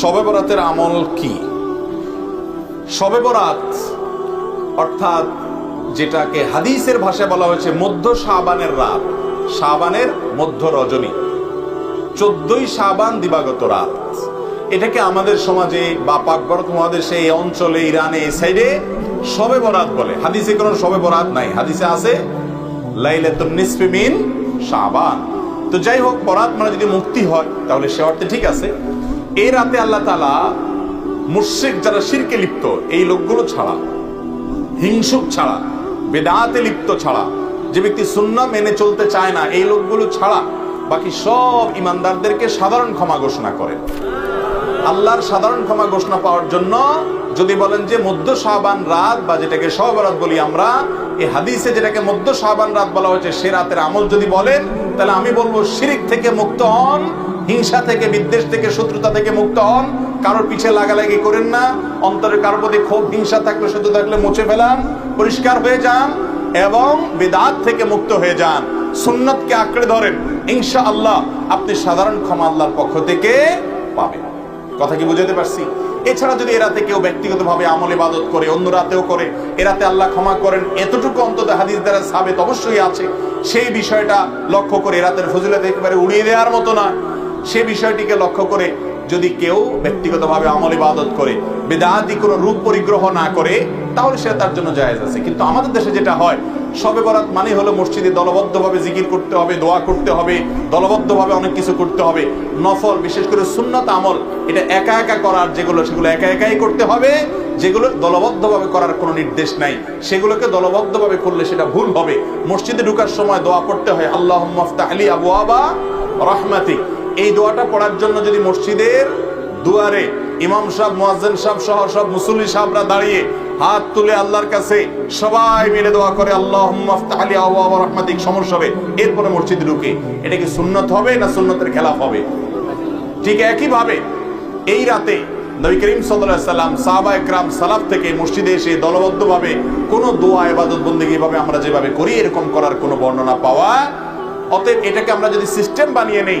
শবে বরাতের আমল কি? শবে বরাত, অর্থাৎ যেটাকে হাদিসের ভাষায় বলা হয়েছে মধ্য শাবানের রাত, শাবানের মধ্য রজনী, চোদ্দই শাবান দিবাগত রাত। এটাকে আমাদের সমাজে বা পাকবরত মহাদেশে, এই অঞ্চলে, ইরানে, এই সাইডে শবে বরাত বলে। হাদিসে কোনো শবে বরাত নাই। হাদিসে আছে, লাইলাতুন নিসফি মিন শাবান। তো যাই হোক, বরাত মানে যদি মুক্তি হয়, তাহলে সে অর্থে ঠিক আছে। এই রাতে আল্লাহ তালা মুর্শিক যারা শিরকে লিপ্ত, এই লোকগুলো ছাড়া, হিংসুক ছাড়া, বেদাতে লিপ্ত ছাড়া, যে ব্যক্তি শূন্য মেনে চলতে চায় না, এই লোকগুলো ছাড়া বাকি সব ইমানদারদেরকে সাধারণ ক্ষমা ঘোষণা করে। আল্লাহর সাধারণ ক্ষমা ঘোষণা পাওয়ার জন্য যদি বলেন যে মধ্য শাহবান রাত, বা যেটাকে সহবরাত বলি আমরা এই হাদিসে যেটাকে মধ্য শাহবান রাত বলা হয়েছে, সে রাতের আমল যদি বলেন, তাহলে আমি বলব শিরিক থেকে মুক্ত হন, হিংসা থেকে, বিদ্বেষ থেকে, শত্রুতা থেকে মুক্ত হন, কারোর পিছে লাগালাগি করেন না, অন্তরের কারোর প্রতি ক্ষোভ, হিংসা থাকলে শত্রু থাকলে মুছে ফেলান, পরিষ্কার হয়ে যান, এবং বেদাত থেকে মুক্ত হয়ে যান। সুন্নতকে আঁকড়ে ধরেন ইনশা আল্লাহ আপনি সাধারণ ক্ষমা আল্লাহর পক্ষ থেকে পাবেন। কথা কি বুঝাতে পারছি? এছাড়া যদি এরাতে কেউ ব্যক্তিগতভাবে আমল ইবাদত করে, অন্য রাতেও করে, এরাতে আল্লাহ ক্ষমা করেন, এতটুকু অন্তত হাদিস দ্বারা সাবেত অবশ্যই আছে। সেই বিষয়টা লক্ষ্য করে এরাতের ফজিলত একেবারে উড়িয়ে দেওয়ার মতো না। সে বিষয়টিকে লক্ষ্য করে যদি কেউ ব্যক্তিগতভাবে আমল ইবাদত করে, বেদাতি কোনো রূপ পরিগ্রহ না করে, তাহলে সে তার জন্য জায়েজ আছে। কিন্তু আমাদের দেশে যেটা হয় সবে বরাত মানে হলো মসজিদে দলবদ্ধভাবে জিকির করতে হবে, দোয়া করতে হবে, দলবদ্ধভাবে অনেক কিছু করতে হবে। নফল, বিশেষ করে সুন্নত আমল, এটা একা একা করার যেগুলো, সেগুলো একা একাই করতে হবে, যেগুলো দলবদ্ধভাবে করার কোনো নির্দেশ নাই। সেগুলোকে দলবদ্ধভাবে করলে সেটা ভুল হবে। মসজিদে ঢুকার সময় দোয়া পড়তে হয় আল্লাহ আলী আবু আবা রহমাতিক। এই দোয়াটা পড়ার জন্য যদি মসজিদের দুয়ারে ইমাম সাহেব, মুয়াজ্জিন সাহেব সহ সব মুসল্লি সাহেবরা দাঁড়িয়ে হাত তুলে আল্লাহর কাছে সবাই মিলে দোয়া করে আল্লাহ আলী সমস্যা হবে এরপরে মসজিদে ঢুকে। এটা কি সুন্নত হবে না সুন্নতের খেলাফ হবে? ঠিক একই ভাবে এই রাতে নবী করিম সাল্লাম সাহাবা একরাম সালাফ থেকে মসজিদে এসে দলবদ্ধভাবে কোনো দোয়া, ইবাদত বন্দেগী ভাবে আমরা যেভাবে করি, এরকম করার কোনো বর্ণনা পাওয়া। অতএব এটাকে আমরা যদি সিস্টেম বানিয়ে নেই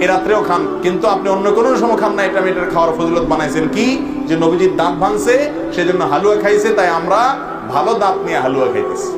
এ রাত্রেও খান। কিন্তু আপনি অন্য কোনো সময় খান না, এটা মেয়েটার খাওয়ার ফজিলত বানাইছেন। কি? যে নবীজির দাঁত ভাঙছে, সেজন্য হালুয়া খাইছে, তাই আমরা ভালো দাঁত নিয়ে হালুয়া খাইতেছি।